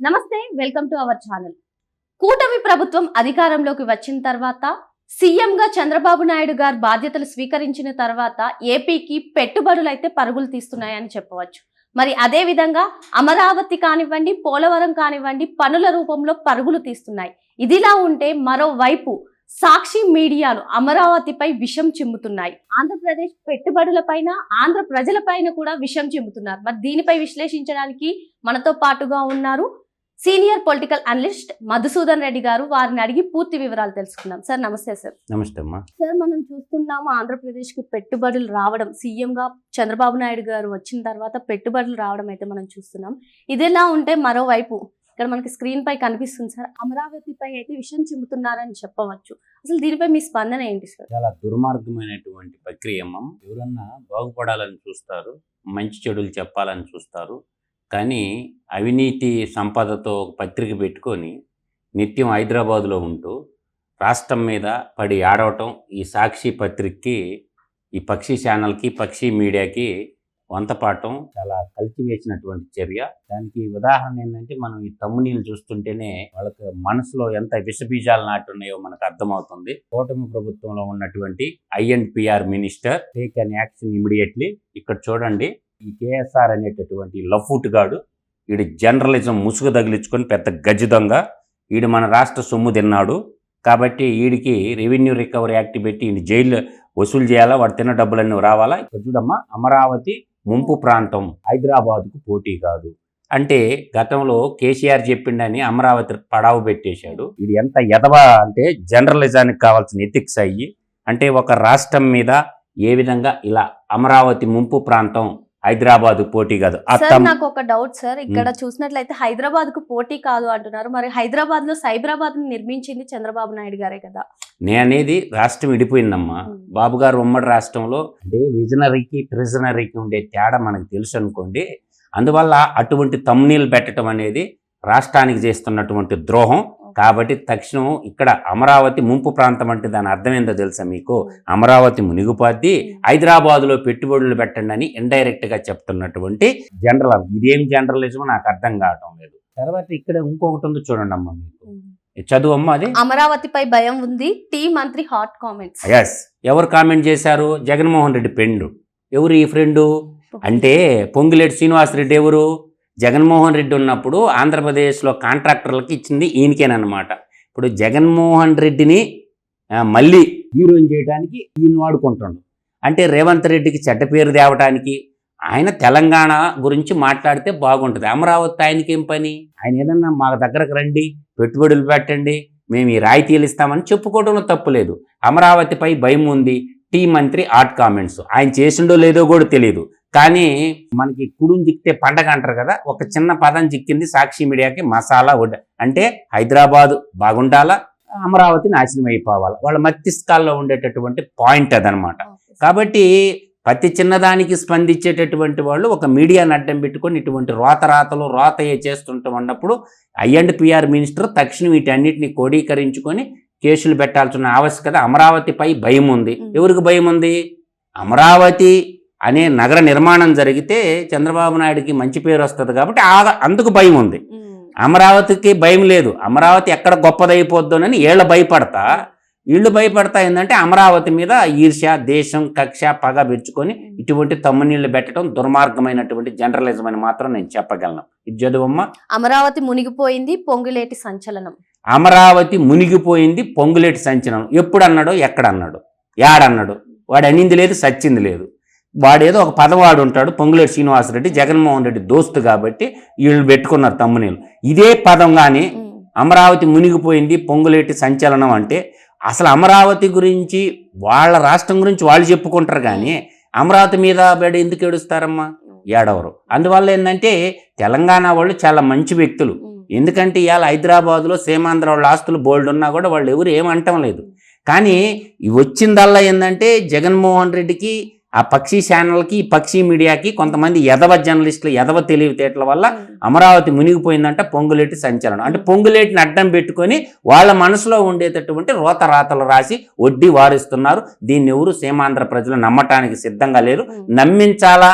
నమస్తే welcome to our channel. కూటమి ప్రభుత్వం అధికారంలోకి వచ్చిన తర్వాత సీఎంగా చంద్రబాబు నాయుడు గారు బాధ్యతలు స్వీకరించిన తర్వాత ఏపీకి పెట్టుబడులు అయితే పరుగులు తీస్తున్నాయని చెప్పవచ్చు. మరి అదే విధంగా అమరావతి కానివ్వండి పోలవరం కానివ్వండి పనుల రూపంలో పరుగులు తీస్తున్నాయి. ఇదిలా ఉంటే మరోవైపు సాక్షి మీడియాలు అమరావతిపై విషం చిమ్ముతున్నాయి. ఆంధ్రప్రదేశ్ పెట్టుబడులపైన ఆంధ్ర ప్రజలపైన కూడా విషం చిమ్ముతున్నారు. మరి దీనిపై విశ్లేషించడానికి మనతో పాటుగా ఉన్నారు senior political analyst Madhusudan Reddy garu వారిని అడిగి పూర్తి వివరాలు తెలుసుకుందాం. సార్ నమస్తే సార్. నమస్తే అమ్మా. సార్ మనం చూస్తున్నాము ఆంధ్రప్రదేశ్కి పెట్టుబడులు రావడం సీఎం గా చంద్రబాబు నాయుడు గారు వచ్చిన తర్వాత పెట్టుబడులు రావడం అయితే మనం చూస్తున్నాం. ఇదిలా ఉంటే మరోవైపు ఇక్కడ మనకి స్క్రీన్ పై కనిపిస్తుంది సార్ అమరావతిపై అయితే విషయం చిమ్ముతున్నారని చెప్పవచ్చు. అసలు దీనిపై మీ స్పందన ఏంటి సార్? చాలా దుర్మార్గమైనటువంటి ప్రక్రియ అమ్మ. ఎవరన్నా బాగుపడాలని చూస్తారు మంచి చెడులు చెప్పాలని చూస్తారు కానీ అవినీతి సంపదతో పత్రిక పెట్టుకొని నిత్యం హైదరాబాదులో ఉంటూ రాష్ట్రం మీద పడి ఆడవటం ఈ సాక్షి పత్రికకి ఈ పక్షి ఛానల్కి పక్షి మీడియాకి వంతపాఠం. చాలా కలిసివేసినటువంటి చర్య. దానికి ఉదాహరణ ఏంటంటే మనం ఈ తమ్మునీళ్ళు చూస్తుంటేనే వాళ్ళకి మనసులో ఎంత విషబీజాలు నాటున్నాయో మనకు అర్థమవుతుంది. కూటమి ప్రభుత్వంలో ఉన్నటువంటి INPR minister take an action immediately. ఇక్కడ చూడండి. ఈ కేఎస్ఆర్ అనేటటువంటి లఫూట్ గాడు వీడు జర్నలిజం ముసుగు తగిలించుకొని పెద్ద గజ్జి దొంగ వీడు మన రాష్ట్ర సొమ్ము తిన్నాడు. కాబట్టి వీడికి రెవెన్యూ రికవరీ యాక్ట్ పెట్టి ఈయన జైలు వసూలు చేయాలా వాడు తిన్న డబ్బులన్నీ రావాలా? ఇక్కడ చూడమ్మా అమరావతి ముంపు ప్రాంతం హైదరాబాద్కు పోటీ కాదు. అంటే గతంలో కేసీఆర్ చెప్పిండని అమరావతి పడావు పెట్టేశాడు. ఇది ఎంత ఎదవ అంటే జర్నలిజానికి కావాల్సిన ఎథిక్స్ అయ్యి అంటే ఒక రాష్ట్రం మీద ఏ విధంగా ఇలా అమరావతి ముంపు ప్రాంతం హైదరాబాద్ పోటీ కాదు. సార్ నాకు ఒక డౌట్ సార్. ఇక్కడ చూసినట్లయితే హైదరాబాద్కు పోటీ కాదు అంటున్నారు. మరి హైదరాబాద్లో సైబరాబాద్ నిర్మించింది చంద్రబాబు నాయుడు గారే కదా. నేను అనేది రాష్ట్రం విడిపోయిందమ్మా. బాబు గారు ఉమ్మడి రాష్ట్రంలో అంటే విజనరీకి ట్రెజనరీకి ఉండే తేడా మనకు తెలుసు అనుకోండి. అందువల్ల అటువంటి తమ్నీళ్ళు పెట్టడం అనేది రాష్ట్రానికి చేస్తున్నటువంటి ద్రోహం. కాబట్టి తక్షణం ఇక్కడ అమరావతి ముంపు ప్రాంతం అంటే దాని అర్థం ఏందో తెలుసా మీకు? అమరావతి మునిగిపోద్ది హైదరాబాదులో పెట్టుబడులు పెట్టండి అని ఇండైరెక్ట్గా చెప్తున్నటువంటి జనరల్ ఇదేం జనరలిజమో నాకు అర్థం కావటం లేదు. తర్వాత ఇక్కడ ఇంకొకటి ఉంది చూడండి అమ్మ మీకు. చదువు అమ్మ అది? అమరావతిపై భయం ఉంది. టీ మంత్రి హాట్ కామెంట్స్. ఎస్ ఎవరు కామెంట్ చేశారు? జగన్మోహన్ రెడ్డి ఫ్రెండ్ ఎవరు ఈ ఫ్రెండు? అంటే పొంగిలేటి శ్రీనివాసరెడ్డి ఎవరు? జగన్మోహన్ రెడ్డి ఉన్నప్పుడు ఆంధ్రప్రదేశ్లో కాంట్రాక్టర్లకు ఇచ్చింది ఈయనకేనమాట ఇప్పుడు జగన్మోహన్ రెడ్డిని మళ్ళీ హీరోయిన్ చేయడానికి ఈయన వాడుకుంటుండు. అంటే రేవంత్ రెడ్డికి చెడ్డ పేరు తేవటానికి ఆయన తెలంగాణ గురించి మాట్లాడితే బాగుంటుంది. అమరావతి ఆయనకి ఏం పని? ఆయన ఏదన్నా మా దగ్గరకు రండి పెట్టుబడులు పెట్టండి మేము ఈ రాయితీలు ఇస్తామని చెప్పుకోవడంలో తప్పులేదు అమరావతిపై భయం ఉంది టీ మంత్రి ఆర్ట్ కామెంట్స్. ఆయన చేసిండో లేదో కూడా తెలియదు కానీ మనకి కుడుం చిక్కితే పండగ అంటారు కదా ఒక చిన్న పదం చిక్కింది సాక్షి మీడియాకి మసాలా వడ్ అంటే హైదరాబాద్ బాగుండాలా? అమరావతి నాశనం అయిపోవాలి? వాళ్ళ మస్తిష్కాల్లో ఉండేటటువంటి పాయింట్ అదనమాట. కాబట్టి ప్రతి చిన్నదానికి స్పందించేటటువంటి వాళ్ళు ఒక మీడియాని అడ్డం పెట్టుకొని ఇటువంటి రోత రాతలు రోత ఏ చేస్తుంటాం ఐ అండ్ పిఆర్ మినిస్టర్ తక్షణం వీటన్నిటిని కోడీకరించుకొని కేసులు పెట్టాల్సిన ఆవశ్యకత అమరావతిపై భయం ఉంది. ఎవరికి భయం ఉంది? అమరావతి అనే నగర నిర్మాణం జరిగితే చంద్రబాబు నాయుడుకి మంచి పేరు వస్తుంది కాబట్టి అందుకు భయం ఉంది. అమరావతికి భయం లేదు. అమరావతి ఎక్కడ గొప్పదైపోద్దోనని ఏళ్ళ భయపడతా. వీళ్ళు భయపడతా ఏంటంటే అమరావతి మీద ఈర్ష్య దేశం కక్ష పగ పెంచుకొని ఇటువంటి తమ్మునీళ్ళు పెట్టడం దుర్మార్గమైనటువంటి జర్నలిజం అని మాత్రం నేను చెప్పగలను. ఇది చదువమ్మ. అమరావతి మునిగిపోయింది పొంగులేటి సంచలనం. అమరావతి మునిగిపోయింది పొంగులేటి సంచలనం. ఎప్పుడు అన్నాడో ఎక్కడ అన్నాడు. యాడన్నాడు. వాడు అనింది లేదు సచ్చింది లేదు. వాడేదో ఒక పదవాడు ఉంటాడు పొంగులేటి శ్రీనివాసరెడ్డి జగన్మోహన్ రెడ్డి దోస్తు కాబట్టి వీళ్ళు పెట్టుకున్నారు తమ్మునీళ్ళు ఇదే పదం కానీ. అమరావతి మునిగిపోయింది పొంగులేటి సంచలనం అంటే అసలు అమరావతి గురించి వాళ్ళ రాష్ట్రం గురించి వాళ్ళు చెప్పుకుంటారు కానీ అమరావతి మీద బెడ ఎందుకు ఏడుస్తారమ్మా? ఏడవరు. అందువల్ల ఏంటంటే తెలంగాణ వాళ్ళు చాలా మంచి వ్యక్తులు. ఎందుకంటే ఇవాళ హైదరాబాద్లో సీమాంధ్ర వాళ్ళ ఆస్తులు బోల్డ్ ఉన్నా కూడా వాళ్ళు ఎవరు ఏమంటం లేదు. కానీ వచ్చిందల్లా ఏంటంటే జగన్మోహన్ రెడ్డికి ఆ పక్షి ఛానల్కి పక్షి మీడియాకి కొంతమంది ఎదవ జర్నలిస్టులు ఎదవ తెలివితేటల వల్ల అమరావతి మునిగిపోయిందంట పొంగులేటి సంచలనం. అంటే పొంగులేటిని అడ్డం పెట్టుకొని వాళ్ళ మనసులో ఉండేటటువంటి రోత రాతలు రాసి వడ్డీ వారిస్తున్నారు. దీన్ని ఎవరు సీమాంధ్ర ప్రజలు నమ్మటానికి సిద్ధంగా లేరు. నమ్మించాలా?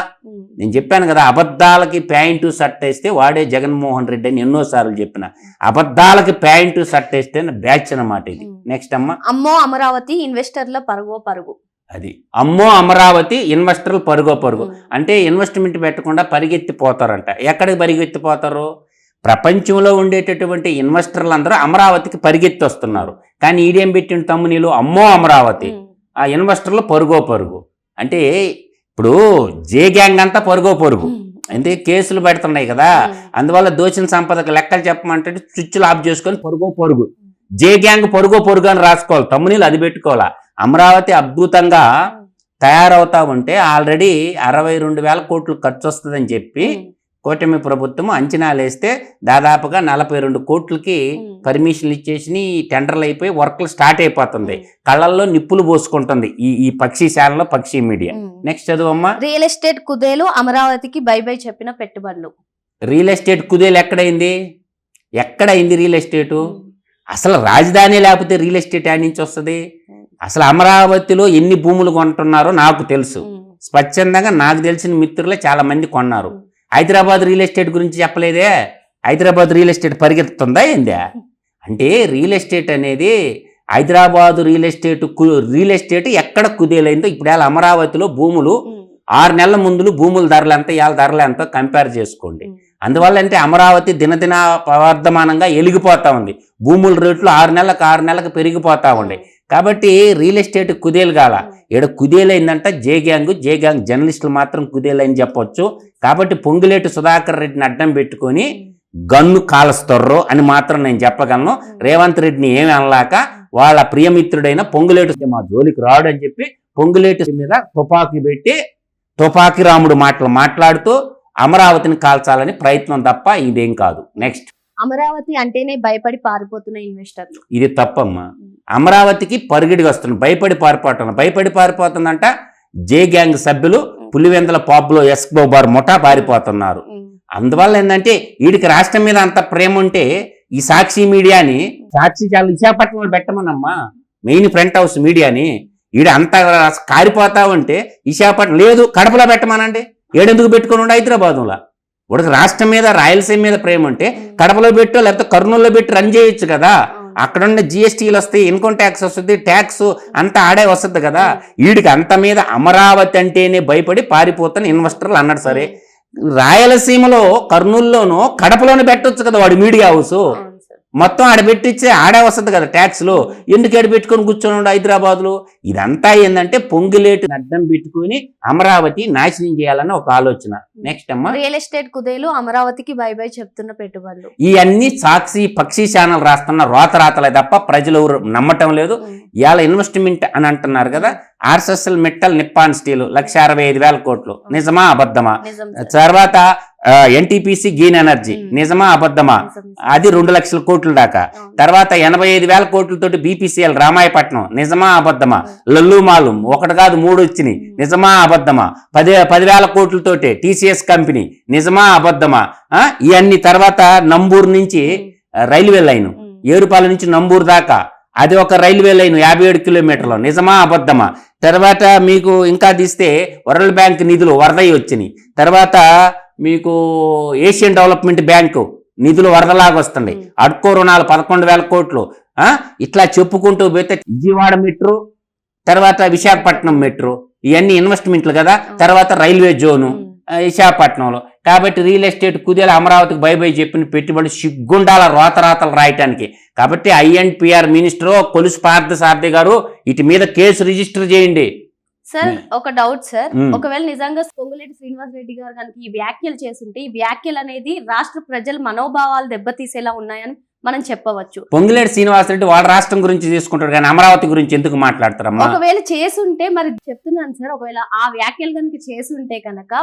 నేను చెప్పాను కదా అబద్ధాలకి ప్యాంటు షర్ట్ వేస్తే వాడే జగన్మోహన్ రెడ్డి అని ఎన్నోసార్లు చెప్పిన. అబద్ధాలకి ప్యాంటు షర్ట్ వేస్తే బ్యాచ్ అన్నమాట ఇది. నెక్స్ట్ అమ్మ. అమ్మో అమరావతి ఇన్వెస్టర్ల పరుగో పరుగు. అది. అమ్మో అమరావతి ఇన్వెస్టర్లు పరుగో పరుగు. అంటే ఇన్వెస్ట్మెంట్ పెట్టకుండా పరిగెత్తిపోతారంట. ఎక్కడికి పరిగెత్తిపోతారు? ప్రపంచంలో ఉండేటటువంటి ఇన్వెస్టర్లు అందరూ అమరావతికి పరిగెత్తి వస్తున్నారు కానీ ఈడేం పెట్టిన తమ్మునీలు? అమ్మో అమరావతి. ఆ ఇన్వెస్టర్లు పరుగో పరుగు. అంటే ఇప్పుడు జే గ్యాంగ్ అంతా పరుగో పరుగు. అంటే కేసులు పెడుతున్నాయి కదా. అందువల్ల దోచిన సంపదకు లెక్కలు చెప్పమంటే చుచ్చులు ఆఫ్ చేసుకొని పరుగో పరుగు. జే గ్యాంగ్ పరుగో పొరుగు అని రాసుకోవాలి. తమ్మునీళ్ళు అది పెట్టుకోవాలా? అమరావతి అద్భుతంగా తయారవుతా ఉంటే ఆల్రెడీ అరవై రెండు వేల కోట్లు ఖర్చు వస్తుందని చెప్పి కూటమి ప్రభుత్వం అంచనాలు వేస్తే దాదాపుగా నలభై రెండు కోట్లకి పర్మిషన్లు ఇచ్చేసి టెండర్లు అయిపోయి వర్క్లు స్టార్ట్ అయిపోతుంది. కళ్ళల్లో నిప్పులు పోసుకుంటుంది ఈ ఈ పక్షి శాలలో పక్షి మీడియా. నెక్స్ట్ చదువమ్మా. రియల్ ఎస్టేట్ కుదేలు అమరావతికి బై బై చెప్పిన పెట్టుబడులు. రియల్ ఎస్టేట్ కుదేలు ఎక్కడైంది? ఎక్కడైంది రియల్ ఎస్టేటు? అసలు రాజధాని లేకపోతే రియల్ ఎస్టేట్ యాడ్ నుంచి వస్తుంది? అసలు అమరావతిలో ఎన్ని భూములు కొంటున్నారో నాకు తెలుసు. స్వచ్ఛందంగా నాకు తెలిసిన మిత్రులే చాలా మంది కొన్నారు. హైదరాబాద్ రియల్ ఎస్టేట్ గురించి చెప్పలేదే? హైదరాబాద్ రియల్ ఎస్టేట్ పరిగెత్తుతుందా ఏందా? అంటే రియల్ ఎస్టేట్ అనేది హైదరాబాద్ రియల్ ఎస్టేట్ కు- రియల్ ఎస్టేట్ ఎక్కడ కుదేలైందో ఇప్పుడు అమరావతిలో భూములు ఆరు నెలల ముందులు భూముల ధరలు ఎంత ఇవాళ ధరలు ఎంతో కంపేర్ చేసుకోండి. అందువల్ల అంటే అమరావతి దినదిన ప్రవర్ధమానంగా ఎలిగిపోతా ఉంది. భూముల రేట్లు ఆరు నెలలకు ఆరు నెలలకు పెరిగిపోతా ఉండే కాబట్టి రియల్ ఎస్టేట్ కుదేలు కాల ఈడ కుదేలైందంట జే గ్యాంగ్ జే గ్యాంగ్ జర్నలిస్టులు మాత్రం కుదేలైంది చెప్పొచ్చు. కాబట్టి పొంగులేటి సుధాకర్ రెడ్డిని అడ్డం పెట్టుకొని గన్ను కాలుస్తారు అని మాత్రం నేను చెప్పగలను. రేవంత్ రెడ్డిని ఏమి అనలాక వాళ్ళ ప్రియమిత్రుడైన పొంగులేటి మా జోలికి రాడు అని చెప్పి పొంగులేటి మీద తుపాకీ పెట్టి తుపాకీ రాముడు మాటలు మాట్లాడుతూ అమరావతిని కాల్చాలని ప్రయత్నం తప్ప ఇదేం కాదు. నెక్స్ట్ అమరావతి అంటేనే భయపడి పారిపోతున్న ఇన్వెస్టర్లు ఇది తప్పమ్మా. అమరావతికి పరుగిడికి వస్తుంది. భయపడి పారిపోతున్నారు భయపడి పారిపోతుందంట జే గ్యాంగ్ సభ్యులు పులివెందల పాబ్లో ఎస్కోబార్ ముఠా పారిపోతున్నారు. అందువల్ల ఏంటంటే వీడికి రాష్ట్రం మీద అంత ప్రేమ ఉంటే ఈ సాక్షి మీడియాని సాక్షి చాలా విశాఖపట్నంలో పెట్టమనమ్మా. మెయిన్ ఫ్రంట్ హౌస్ మీడియాని ఈడ అంత కారిపోతా ఉంటే విశాఖపట్నం లేదు కడపలో పెట్టమనండి. ఏడెందుకు పెట్టుకుని ఉండే హైదరాబాద్లో? ఉడక రాష్ట్రం మీద రాయలసీమ మీద ప్రేమ ఉంటే కడపలో పెట్టో లేకపోతే కర్నూలులో పెట్టి రన్ చేయొచ్చు కదా. అక్కడ ఉండే జిఎస్టీలు వస్తాయి ఇన్కమ్ ట్యాక్స్ వస్తుంది ట్యాక్స్ అంతా ఆడే వస్తుంది కదా. వీడికి అంత మీద అమరావతి అంటేనే భయపడి పారిపోతున్న ఇన్వెస్టర్లు అన్నాడు సరే. రాయలసీమలో కర్నూలులోనూ కడపలోనే పెట్టొచ్చు కదా వాడి మీడియా హౌస్. మొత్తం ఆడ పెట్టించే ఆడే వస్తుంది కదా ట్యాక్స్లు. ఎందుకు ఆడ పెట్టుకొని కూర్చొని ఉండు హైదరాబాద్లో? ఇదంతా ఏంటంటే పొంగిలేటు అడ్డం పెట్టుకొని అమరావతి నాశనం చేయాలని ఒక ఆలోచన. నెక్స్ట్ అమ్మా. రియల్ ఎస్టేట్ కుదేలు అమరావతికి బై బై చెప్తున్న పెట్టుబడులు. ఇవన్నీ సాక్షి పక్షి ఛానల్ రాస్తున్న రోత రాతలే తప్ప ప్రజలు ఎవరు నమ్మటం లేదు. ఇవాళ ఇన్వెస్ట్మెంట్ అని అంటున్నారు కదా ఆర్ఎస్ఎస్ఎల్ మెట్టల్ నిప్పాన్ స్టీల్ లక్ష అరవై ఐదు వేల కోట్లు. నిజమా అబద్ధమా. తర్వాత ఎన్టీపీసీ గ్రీన్ ఎనర్జీ. నిజమా అబద్ధమా. అది రెండు లక్షల కోట్ల దాకా. తర్వాత ఎనభై ఐదు వేల కోట్లతోటి బీపీసీఎల్ రామాయపట్నం. నిజమా అబద్ధమా? లల్లు మాలు. ఒకటి కాదు మూడు వచ్చినాయి. నిజమా అబద్ధమా? పది పదివేల కోట్లతోటి టీసీఎస్ కంపెనీ. నిజమా అబద్ధమా? ఇవన్నీ తర్వాత నంబూరు నుంచి రైల్వే లైన్. ఏరుపాల నుంచి నంబూరు దాకా. అది ఒక రైల్వే లైన్ యాభై ఏడు కిలోమీటర్లు. నిజమా అబద్ధమా? తర్వాత మీకు ఇంకా తీస్తే వరల్డ్ బ్యాంక్ నిధులు వరదయ్యి వచ్చినాయి. తర్వాత మీకు ఏషియన్ డెవలప్మెంట్ బ్యాంకు నిధులు వరదలాగా మ్మ్. అడ్కో రుణాలు పదకొండు వేల కోట్లు. ఇట్లా చెప్పుకుంటూ పోతే విజయవాడ మెట్రో తర్వాత విశాఖపట్నం మెట్రో ఇవన్నీ ఇన్వెస్ట్మెంట్లు కదా? తర్వాత రైల్వే జోను విశాఖపట్నంలో. కాబట్టి రియల్ ఎస్టేట్ కుదేల అమరావతికి బై బై చెప్పిన పెట్టుబడి సిగ్గుండాల రోతరాతలు రాయటానికి. కాబట్టి ఐఎన్పిఆర్ మినిస్టర్ కొలుసు పార్థ సారథి గారు ఇటు మీద కేసు రిజిస్టర్ చేయండి. సార్ ఒక డౌట్ సార్. ఒకవేళ నిజంగా పొంగులేటి శ్రీనివాస్ రెడ్డి గారు కనుక ఈ వ్యాఖ్యలు చేస్తుంటే ఈ వ్యాఖ్యలు అనేది రాష్ట్ర ప్రజల మనోభావాలు దెబ్బతీసేలా ఉన్నాయని మనం చెప్పవచ్చు. పొంగిలేటి శ్రీనివాసరెడ్డి వాళ్ళ రాష్ట్రం గురించి తీసుకుంటారు కానీ అమరావతి గురించి ఎందుకు మాట్లాడతారమ్మా? ఒకవేళ చేసుంటే మరి చెప్తున్నాను సార్ ఒకవేళ ఆ వ్యాఖ్యలు కనుక చేసుంటే కనుక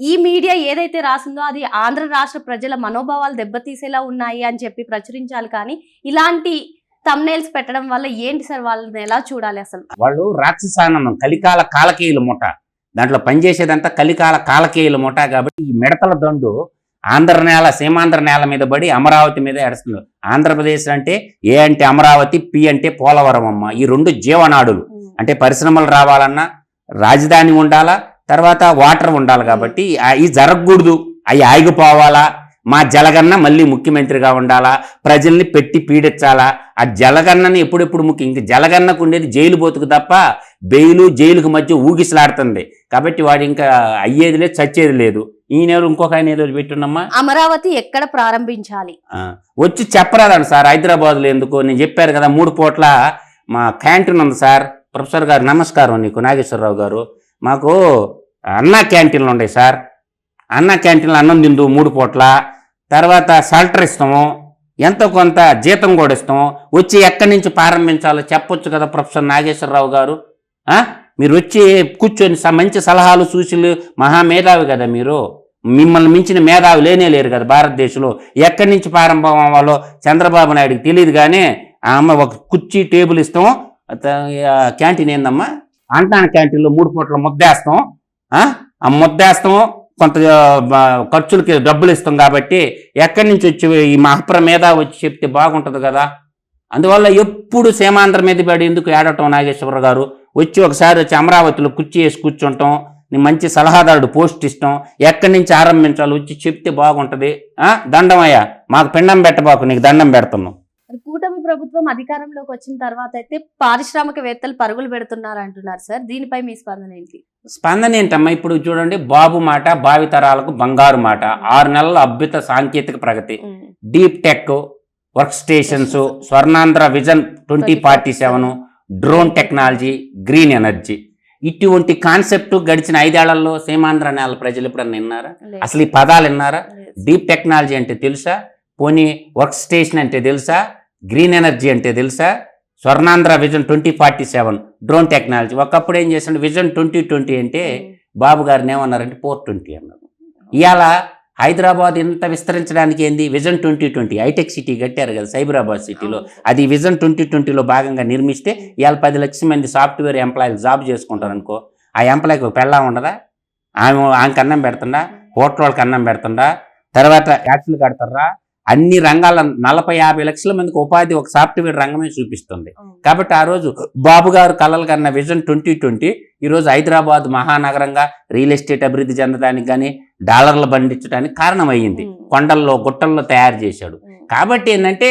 ఈ మీడియా ఏదైతే రాసిందో అది ఆంధ్ర రాష్ట్ర ప్రజల మనోభావాలు దెబ్బతీసేలా ఉన్నాయి అని చెప్పి ప్రచురించాలి కానీ ఇలాంటి తమ్నేల్స్ పెట్టడం వల్ల ఏంటి సార్ వాళ్ళని ఎలా చూడాలి అసలు? వాళ్ళు రాక్షసానందం కలికాల కాలకీయుల ముఠ దాంట్లో పనిచేసేదంతా కలికాల కాలకేయుల ముఠా కాబట్టి ఈ మిడతల దండు ఆంధ్ర నేల సీమాంధ్ర నేల మీద పడి అమరావతి మీద ఎడుస్తుంది ఆంధ్రప్రదేశ్ అంటే ఏ అంటే అమరావతి పి అంటే పోలవరం అమ్మ. ఈ రెండు జీవనాడులు. అంటే పరిశ్రమలు రావాలన్నా రాజధాని ఉండాలా తర్వాత వాటర్ ఉండాలి కాబట్టి అవి జరగకూడదు. అవి ఆగిపోవాలా మా జలగన్న మళ్ళీ ముఖ్యమంత్రిగా ఉండాలా? ప్రజల్ని పెట్టి పీడించాలా? ఆ జలగన్నని ఎప్పుడెప్పుడు ముఖ్యం ఇంక జలగన్నకు ఉండేది జైలు బతుకు తప్ప బెయిలు జైలుకు మధ్య ఊగిసలాడుతుంది. కాబట్టి వాడు ఇంకా అయ్యేది లేదు చచ్చేది లేదు. ఈయన ఇంకొక ఆయన ఏదో పెట్టున్నమ్మా అమరావతి ఎక్కడ ప్రారంభించాలి? వచ్చి చెప్పరాదండి సార్ హైదరాబాద్లో ఎందుకు. నేను చెప్పారు కదా మూడు పూట్ల మా క్యాంటీన్ ఉంది సార్. ప్రొఫెసర్ గారు నమస్కారం నీకు నాగేశ్వరరావు గారు. మాకు అన్నా క్యాంటీన్లు ఉన్నాయి సార్. అన్న క్యాంటీన్లో అన్నం తిందు మూడు పూట్ల తర్వాత షెల్టర్ ఇస్తాము ఎంతో కొంత జీతం కూడా ఇస్తాము. వచ్చి ఎక్కడి నుంచి ప్రారంభించాలో చెప్పొచ్చు కదా ప్రొఫెసర్ నాగేశ్వరరావు గారు. మీరు వచ్చి కూర్చొని మంచి సలహాలు సూచనలు మహామేధావి కదా మీరు. మిమ్మల్ని మించిన మేధావి లేనే లేరు కదా భారతదేశంలో. ఎక్కడి నుంచి ప్రారంభం అవ్వాలో చంద్రబాబు నాయుడికి తెలియదు కానీ ఆమె ఒక కుర్చీ టేబుల్ ఇస్తాం క్యాంటీన్ ఏందమ్మా? అంటాన క్యాంటీన్లో మూడు పూట్ల ముద్దేస్తాం ఆ? ఆ ముద్దేస్తాం కొంత ఖర్చులకి డబ్బులు ఇస్తాం కాబట్టి ఎక్కడి నుంచి వచ్చి ఈ మహప్ర మీద వచ్చి చెప్తే బాగుంటుంది కదా? అందువల్ల ఎప్పుడు సీమాంధ్ర మీద పడి ఎందుకు ఏడటం నాగేశ్వర గారు? వచ్చి ఒకసారి వచ్చి అమరావతిలో కుర్చీ వేసి కూర్చుంటాం నీ మంచి సలహాదారుడు పోస్ట్ ఇస్తాం ఎక్కడి నుంచి ఆరంభించాలో వచ్చి చెప్తే బాగుంటుంది. దండమయ్యా మాకు పిండం పెట్టబాకు నీకు దండం పెడుతున్నాం. కూటమి ప్రభుత్వం అధికారంలోకి వచ్చిన తర్వాత అయితే పారిశ్రామికవేత్తలు పరుగులు పెడుతున్నారు అంటున్నారు సార్. దీనిపై మీ స్పందన ఏంటి? స్పందన ఏంటమ్మా? ఇప్పుడు చూడండి బాబు మాట భావితరాలకు బంగారు మాట. ఆరు నెలల అద్భుత సాంకేతిక ప్రగతి. Deep tech work stations Swarnandhra vision twenty forty seven drone technology green energy. ఇటువంటి కాన్సెప్ట్ గడిచిన ఐదేళ్ళలో సీమాంధ్ర నేల ప్రజలు ఎప్పుడన్నా విన్నారా. అసలు ఈ పదాలు విన్నారా. డీప్ టెక్నాలజీ అంటే తెలుసా? పోనీ వర్క్ స్టేషన్ అంటే తెలుసా? గ్రీన్ ఎనర్జీ అంటే తెలుసా? Swarnandhra vision twenty forty seven drone technology. ఒకప్పుడు ఏం చేస్తుండే విజన్ ట్వంటీ ట్వంటీ అంటే బాబు గారిని ఏమన్నారంటే ఫోర్ ట్వంటీ అన్నారు. ఇవాళ హైదరాబాద్ ఇంత విస్తరించడానికి ఏంది? Vision twenty twenty. Hitech city కట్టారు కదా సైబరాబాద్ సిటీలో. అది విజన్ ట్వంటీ ట్వంటీలో భాగంగా నిర్మిస్తే ఇవాళ పది లక్షల మంది సాఫ్ట్వేర్ ఎంప్లాయీలు జాబ్ చేసుకుంటారు అనుకో. ఆ ఎంప్లాయీకి ఒక పెళ్ళా ఉండదా? ఆమె ఆమెకి అన్నం పెడుతుందా హోటల్ వాళ్ళకి అన్నం పెడుతుందా తర్వాత ట్యాక్సులు కడతారా అన్ని రంగాల నలభై యాభై లక్షల మందికి ఉపాధి ఒక సాఫ్ట్వేర్ రంగమే చూపిస్తుంది. కాబట్టి ఆ రోజు బాబు గారు కలలు కన్న విజన్ ట్వంటీ ట్వంటీ ఈరోజు హైదరాబాద్ మహానగరంగా రియల్ ఎస్టేట్ అభివృద్ధి చెందడానికి కానీ డాలర్లు బండించడానికి కారణమయ్యింది. కొండల్లో గుట్టల్లో తయారు చేశాడు. కాబట్టి ఏంటంటే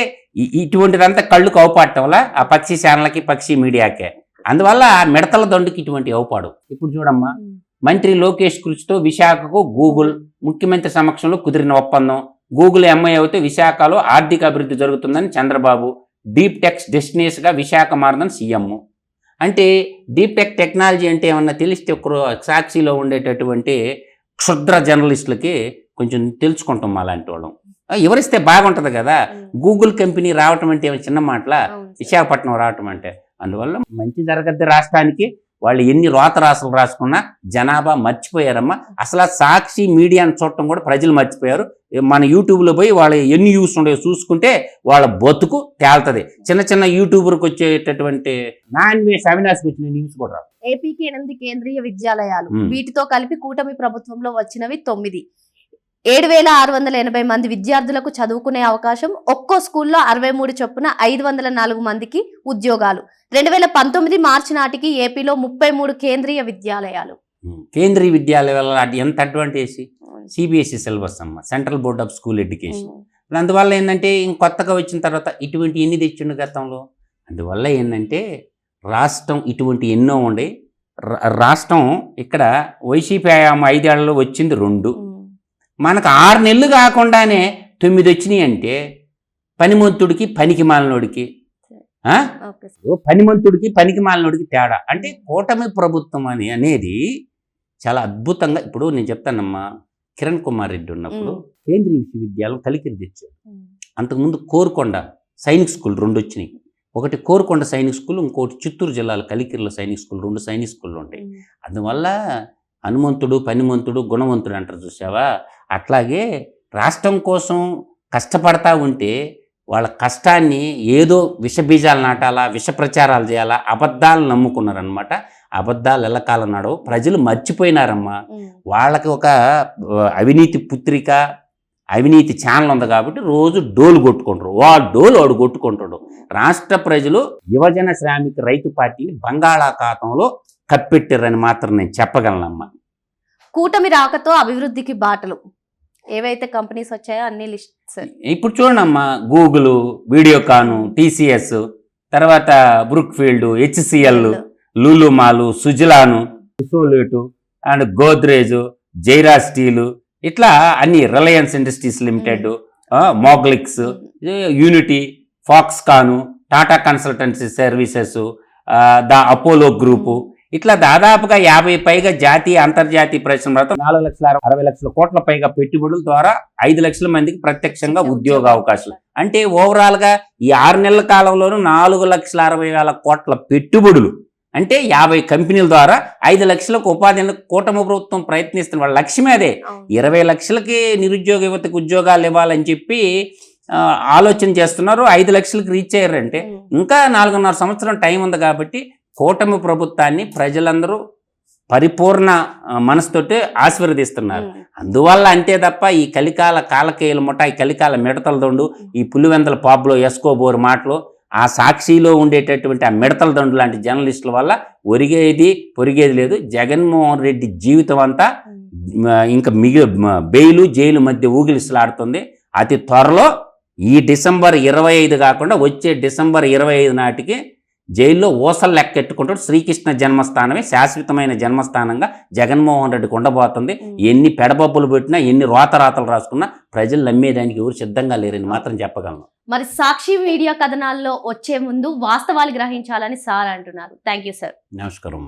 ఇటువంటిదంతా కళ్ళు కౌపాడటం వల్ల ఆ పక్షి ఛానల్కి పక్షి మీడియాకే అందువల్ల ఆ మిడతల దొండుకి ఇటువంటి అవుపాడు ఇప్పుడు చూడమ్మా. మంత్రి లోకేష్ కృషితో విశాఖకు గూగుల్ ముఖ్యమంత్రి సమక్షంలో కుదిరిన ఒప్పందం గూగుల్ ఎంఐ అయితే విశాఖలో ఆర్థిక అభివృద్ధి జరుగుతుందని చంద్రబాబు డీప్ టెక్స్ డెస్టినేషన్గా విశాఖ మారదని సీఎం. అంటే డీప్ టెక్ టెక్నాలజీ అంటే ఏమన్నా తెలిస్తే ఒకరు సాక్షిలో ఉండేటటువంటి క్షుద్ర జర్నలిస్టులకి కొంచెం తెలుసుకుంటాం మా లాంటి వాళ్ళం. ఆ, ఎవరిస్తే బాగుంటుంది కదా. గూగుల్ కంపెనీ రావటం అంటే చిన్న మాటలా. విశాఖపట్నం రావటం అంటే. అందువల్ల మంచి జరగద్ది రాష్ట్రానికి. వాళ్ళు ఎన్ని రోత రాసులు రాసుకున్నా జనాభా మర్చిపోయారమ్మా. అసలు సాక్షి మీడియాని చూడటం కూడా ప్రజలు మర్చిపోయారు. మన యూట్యూబ్లో పోయి వాళ్ళ ఎన్ని యూస్ ఉండేవి చూసుకుంటే వాళ్ళ బతుకు తేలుతుంది. చిన్న చిన్న యూట్యూబర్కి వచ్చేటటువంటి నాన్ వేస్ అవినాష్కి వచ్చిన న్యూస్ కూడా. ఏపీకి ఎనిమిది కేంద్రీయ విద్యాలయాలు. వీటితో కలిపి కూటమి ప్రభుత్వంలో వచ్చినవి తొమ్మిది. ఏడు వేల ఆరు వందల ఎనభై మంది విద్యార్థులకు చదువుకునే అవకాశం ఒక్కో స్కూల్లో అరవై మూడు చొప్పున ఐదు వందల నాలుగు మందికి ఉద్యోగాలు. రెండు వేల పంతొమ్మిది మార్చి నాటికి ఏపీలో ముప్పై మూడు కేంద్రీయ విద్యాలయాలు. కేంద్రీయ విద్యాలయాల ఎంత అడ్వాంటేజ్? సిబిఎస్ఈ సిలబస్ అమ్మ central board of school education. అందువల్ల ఏంటంటే ఇంకొత్తగా వచ్చిన తర్వాత ఇటువంటి ఎన్ని తెచ్చిండు గతంలో? అందువల్ల ఏంటంటే రాష్ట్రం ఇటువంటి ఎన్నో ఉండే రాష్ట్రం ఇక్కడ వైసీపీ ఐదేళ్ళలో వచ్చింది రెండు. మనకు ఆరు నెలలు కాకుండానే తొమ్మిది వచ్చినాయి అంటే పనిమంతుడికి పనికి మాలినోడికి పనిమంతుడికి పనికి మాలినోడికి తేడా. అంటే కూటమి ప్రభుత్వం అని అనేది చాలా అద్భుతంగా ఇప్పుడు నేను చెప్తానమ్మా. కిరణ్ కుమార్ రెడ్డి ఉన్నప్పుడు. కేంద్రీయ విశ్వవిద్యాలయం కలికిరి తెచ్చాడు. అంతకుముందు కోరుకొండ సైనిక్ స్కూల్ రెండు వచ్చినాయి. ఒకటి కోరుకొండ సైనిక్ స్కూల్ ఇంకోటి చిత్తూరు జిల్లాలో కలికిరిలో సైనిక్ స్కూల్ రెండు సైనిక్ స్కూళ్ళు ఉంటాయి. అందువల్ల హనుమంతుడు పనిమంతుడు గుణవంతుడు అంటారు చూసావా అట్లాగే రాష్ట్రం కోసం కష్టపడతా ఉంటే వాళ్ళ కష్టాన్ని ఏదో విష బీజాలు నాటాలా విష ప్రచారాలు చేయాలా అబద్ధాలు నమ్ముకున్నారనమాట అబద్ధాలు ఎల్లకాలం నడవు. ప్రజలు మర్చిపోయినారమ్మా. వాళ్ళకి ఒక అవినీతి పుత్రిక అవినీతి ఛానల్ ఉంది కాబట్టి రోజు డోలు కొట్టుకుంటారు. వాడు డోలు వాడు కొట్టుకుంటాడు. రాష్ట్ర ప్రజలు యువజన శ్రామిక రైతు పార్టీని బంగాళాఖాతంలో కప్పెట్టారని మాత్రం నేను చెప్పగలనమ్మా. కూటమి రాకతో అభివృద్ధికి బాటలు. ఏవైతే కంపెనీస్ వచ్చాయో అన్ని లిస్ట్స్. ఇప్పుడు చూడమ్మా గూగుల్ వీడియోకాను టీసీఎస్ తర్వాత Brookfield HCL Lulu mall Suzlon సోలేటు and Godrej జైరా స్టీలు ఇట్లా అన్ని Reliance industries limited Moglix Unity Foxconn Tata consultancy services the Apollo group ఇట్లా దాదాపుగా యాభై పైగా జాతీయ అంతర్జాతీయ పరిశ్రమలతో నాలుగు లక్షల అరవై లక్షల కోట్ల పైగా పెట్టుబడుల ద్వారా ఐదు లక్షల మందికి ప్రత్యక్షంగా ఉద్యోగ అవకాశాలు. అంటే ఓవరాల్గా ఈ ఆరు నెలల కాలంలోనూ నాలుగు లక్షల అరవై వేల కోట్ల పెట్టుబడులు. అంటే యాభై కంపెనీల ద్వారా ఐదు లక్షలకు ఉపాధి కూటమి ప్రభుత్వం ప్రయత్నిస్తున్న వాళ్ళ లక్ష్యమే అదే. ఇరవై లక్షలకి నిరుద్యోగ యువతకు ఉద్యోగాలు ఇవ్వాలని చెప్పి ఆలోచన చేస్తున్నారు. ఐదు లక్షలకు రీచ్ అయ్యారంటే ఇంకా నాలుగున్నర సంవత్సరం టైం ఉంది కాబట్టి కూటమి ప్రభుత్వాన్ని ప్రజలందరూ పరిపూర్ణ మనసుతోటి ఆశీర్వదిస్తున్నారు. అందువల్ల అంతే తప్ప ఈ కలికాల కాలకేయుల ముఠ ఈ కలికాల మిడతల దొండు ఈ పులివెందల పాబ్లో ఎస్కోబోర్ మాటలు ఆ సాక్షిలో ఉండేటటువంటి ఆ మిడతల దండు లాంటి జర్నలిస్టుల వల్ల ఒరిగేది పొరిగేది లేదు. జగన్మోహన్ రెడ్డి జీవితం అంతా ఇంకా మిగి బెయిలు జైలు మధ్య ఊగిలిసలాడుతుంది. అతి త్వరలో ఈ డిసెంబర్ ఇరవై ఐదు కాకుండా వచ్చే డిసెంబర్ ఇరవై ఐదు నాటికి జైల్లో ఊసలు లెక్కెట్టుకుంటూ శ్రీకృష్ణ జన్మస్థానమే శాశ్వతమైన జన్మస్థానంగా జగన్మోహన్ రెడ్డికి ఉండబోతుంది ఎన్ని పెడబబ్బులు పెట్టినా ఎన్ని రోతరాతలు రాసుకున్నా ప్రజలు నమ్మేదానికి ఎవరు సిద్ధంగా లేరని మాత్రం చెప్పగలను. మరి సాక్షి మీడియా కథనాల్లో వచ్చే ముందు వాస్తవాలు గ్రహించాలని సార్ అంటున్నారు. Thank you sir. నమస్కారం